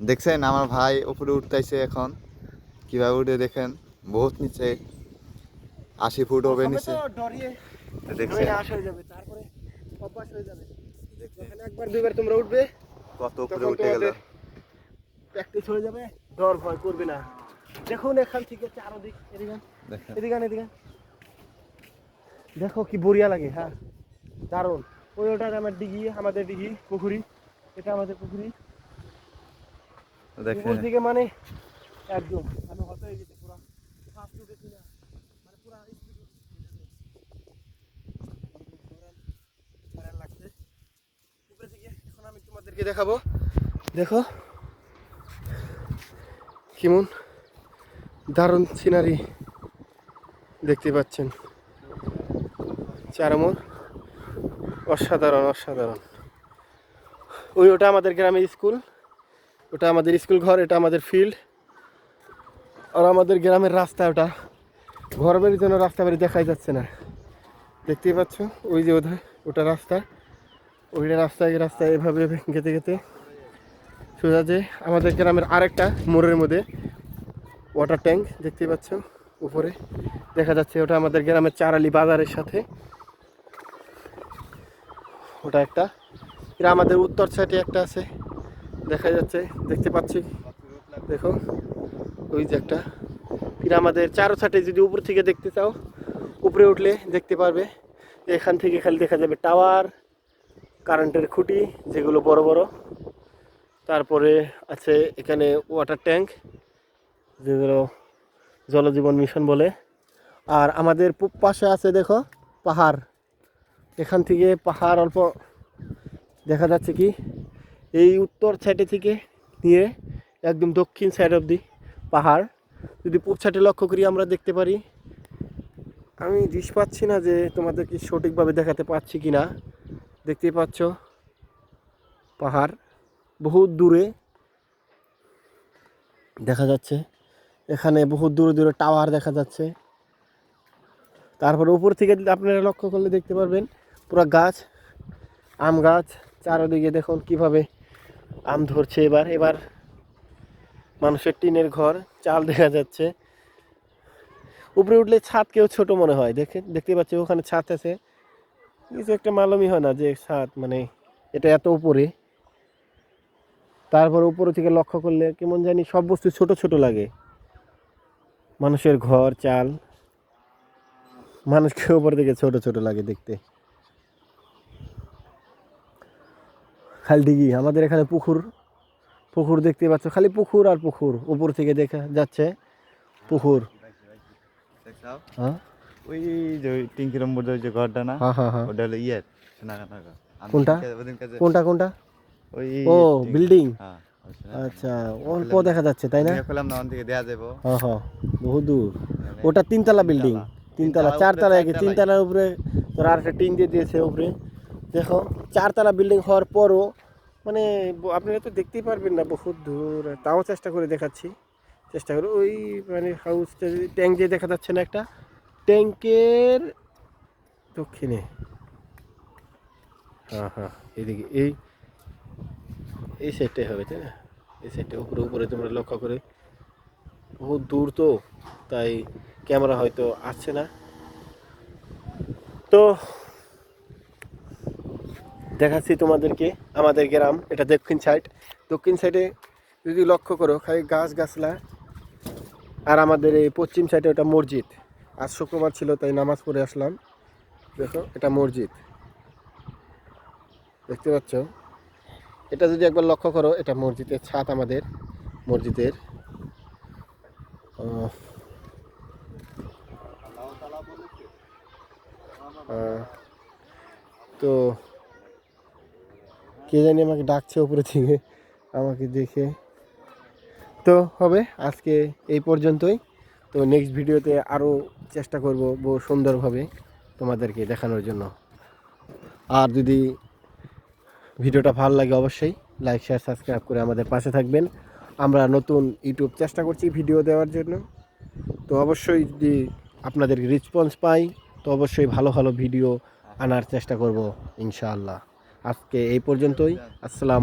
দেখছেন আমার ভাই উপরে উঠতেছে এখন। কীভাবে উঠে দেখেন? বহুত নিচে আশি ফুট হবে নিচে। দেখছেন। আশ যাবে তারপরে অভ্যাস যাবে। যখন একবার দুইবার তোমরা উঠবে কত উপরে উঠে গেল। প্র্যাকটিস হয়ে যাবে ডর ভয় করবে না। দেখুন এখান থেকে চারদিক এদিকে এদিকে এদিকে। দেখো কি বড়িয়া লাগে হ্যাঁ। দারুণ। ওই ওটা আমার দিঘি আমাদের দিঘি পুকুরি। এটা আমাদের পুকুরি। মানে একদম। আমি হত হয়ে পুরো না। মানে আমি তোমাদেরকে দেখাবো। দেখো, কেমন দারুণ সিনারি দেখতে পাচ্ছেন। চারমোর অসাধারণ অসাধারণ। ওই ওটা আমাদের গ্রামের স্কুল। ওটা আমাদের স্কুল ঘর, এটা আমাদের ফিল্ড আর আমাদের গ্রামের রাস্তা ওটা। ঘর বাড়ির জন্য রাস্তা বাড়ি দেখাই যাচ্ছে না। দেখতেই পাচ্ছ? ওই যে ওধায় ওটা রাস্তা। ওইটা রাস্তায় রাস্তায় এভাবে গেতে গেতে সোজা যে আমাদের গ্রামের আরেকটা মোড়ের মধ্যে ওয়াটার ট্যাঙ্ক দেখতেই পাচ্ছ? উপরে দেখা যাচ্ছে ওটা আমাদের গ্রামের চারালি বাজারের সাথে। ওটা একটা। এটা আমাদের উত্তর সাইডে একটা আছে। দেখা যাচ্ছে, দেখতে পাচ্ছি। দেখো, ওই যে একটা। আমাদের চারো সাইডে যদি উপর থেকে দেখতে চাও, উপরে উঠলে দেখতে পারবে। এখান থেকে খালি দেখা যাবে টাওয়ার, কারেন্টের খুঁটি, যেগুলো বড় বড়। তারপরে আছে এখানে ওয়াটার ট্যাঙ্ক, যেগুলো জলজীবন মিশন বলে। আর আমাদের পাশে আছে দেখো, পাহাড়। এখান থেকে পাহাড় অল্প দেখা যাচ্ছে কি? এই উত্তর সাইডে থেকে নিয়ে একদম দক্ষিণ সাইড অবধি পাহাড়। যদি পূব সাইডে লক্ষ্য করি আমরা দেখতে পারি, আমি দিশ পাচ্ছি না যে তোমাদেরকে সঠিকভাবে দেখাতে পারছি কি না দেখতেই পাচ্ছ, পাহাড় বহুত দূরে দেখা যাচ্ছে। এখানে বহুত দূরে দূরে টাওয়ার দেখা যাচ্ছে। তারপর উপর থেকে আপনারা লক্ষ্য করলে দেখতে পারবেন, পুরো গাছ, আম গাছ, চারদিকে দেখুন কীভাবে আম ধরছে এবার এবার মানুষের টিনের ঘর, চাল দেখা যাচ্ছে। উপরে উঠলে ছাদ কেউ ছোট মনে হয়, দেখে, দেখতে পাচ্ছি ওখানে ছাদ আছে। কিছু একটা মালুমই হয় না যে ছাদ মানে এটা এত উপরে। তারপর উপরে থেকে লক্ষ্য করলে কেমন জানি সব বস্তু ছোট ছোট লাগে। মানুষের ঘর, চাল, মানুষকে উপর থেকে ছোট ছোট লাগে দেখতে। খালি দিঘি আমাদের এখানে পুকুর পুকুর দেখতে পাচ্ছ খালি পুকুর আর পুকুর উপর থেকে দেখা যাচ্ছে পুকুর। হ্যাঁ? ওই যে টিঙ্কি নম্বর যে ঘরটা না ওটা হলো ইয়ের সোনাকাটা ঘর। আমি কোনটা? কোনটা কোনটা? ওই ও বিল্ডিং হ্যাঁ। আচ্ছা অল্প দেখা যাচ্ছে তাই না? ওখান থেকে দেয়া যাব হ্যাঁ হ্যাঁ বহু দূর। ওটা তিনতলা বিল্ডিং তিনতলা চারতলা। তিনতলার উপরে তোর আর একটা টিন দিয়ে দিয়েছে উপরে। দেখো, চারতলা বিল্ডিং হওয়ার পরও মানে আপনারা তো দেখতেই পারবেন না বহুত দূর। তাও চেষ্টা করে দেখাচ্ছি। চেষ্টা করে, ওই মানে হাউসটা ট্যাঙ্ক দিয়ে দেখা যাচ্ছে না একটা ট্যাঙ্কের দক্ষিণে। হ্যাঁ হ্যাঁ এদিকে, এই এই সাইডটাই হবে, তাই না? এই সাইডটা উপরে উপরে তোমরা লক্ষ্য করে। বহুত দূর তো, তাই ক্যামেরা হয়তো আসছে না। তো দেখাচ্ছি তোমাদেরকে, আমাদের গ্রাম, এটা দক্ষিণ সাইড দক্ষিণ সাইডে যদি লক্ষ্য করো, খালি গাছ গাছলা, আর আমাদের এই পশ্চিম সাইডে ওটা মসজিদ। আজ শুক্রবার ছিল, তাই নামাজ পড়ে আসলাম। দেখো, এটা মসজিদ। দেখতে পাচ্ছ? এটা যদি একবার লক্ষ্য করো, এটা মসজিদের ছাদ আমাদের, মসজিদের। তো কে জানি আমাকে ডাকছে উপরে থেকে, আমাকে দেখে। তো হবে, আজকে এই পর্যন্তই। তো নেক্সট ভিডিওতে আরও চেষ্টা করব বহু সুন্দরভাবে তোমাদেরকে দেখানোর জন্য। আর যদি ভিডিওটা ভালো লাগে অবশ্যই লাইক শেয়ার সাবস্ক্রাইব করে আমাদের পাশে থাকবেন। আমরা নতুন ইউটিউব চেষ্টা করছি ভিডিও দেওয়ার জন্য। তো অবশ্যই যদি আপনাদের রেসপন্স পাই, তো অবশ্যই ভালো ভালো ভিডিও আনার চেষ্টা করব, ইনশাআল্লাহ। আজকে এই পর্যন্তই। আসসালাম